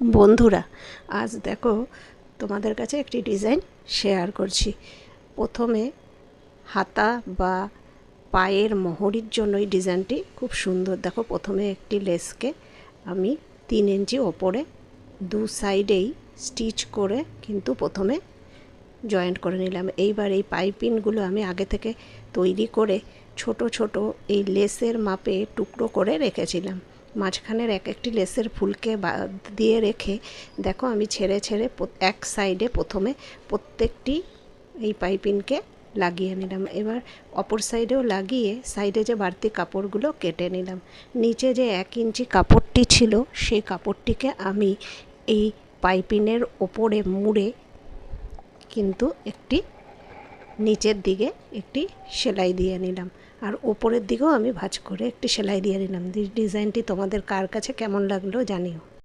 বন্ধুরা, আজ দেখো তোমাদের কাছে একটি ডিজাইন শেয়ার করছি। প্রথমে হাতা বা পায়ের মোহরির জন্য এই ডিজাইনটি খুব সুন্দর। দেখো, প্রথমে একটি লেসকে আমি তিন ইঞ্চি ওপরে দু সাইডেই স্টিচ করে কিন্তু প্রথমে জয়েন্ট করে নিলাম। এইবার এই পাইপিনগুলো আমি আগে থেকে তৈরি করে ছোট ছোট এই লেসের মাপে টুকরো করে রেখেছিলাম। মাঝখানের এক একটি লেসের ফুলকে দিয়ে রেখে, দেখো আমি ছেড়ে ছেড়ে এক সাইডে প্রথমে প্রত্যেকটি এই পাইপিনকে লাগিয়ে নিলাম। এবার অপর সাইডেও লাগিয়ে সাইডে যে বাড়তি কাপড়গুলো কেটে নিলাম। নিচে যে এক ইঞ্চি কাপড়টি ছিল, সেই কাপড়টিকে আমি এই পাইপিনের ওপরে মুড়ে কিন্তু একটি নিচের দিকে একটি সেলাই দিয়ে নিলাম। আর ওপরের দিকেও আমি ভাঁজ করে একটি সেলাই দিয়ে নিলাম। ডিজাইনটি তোমাদের কার কাছে কেমন লাগল জানিও।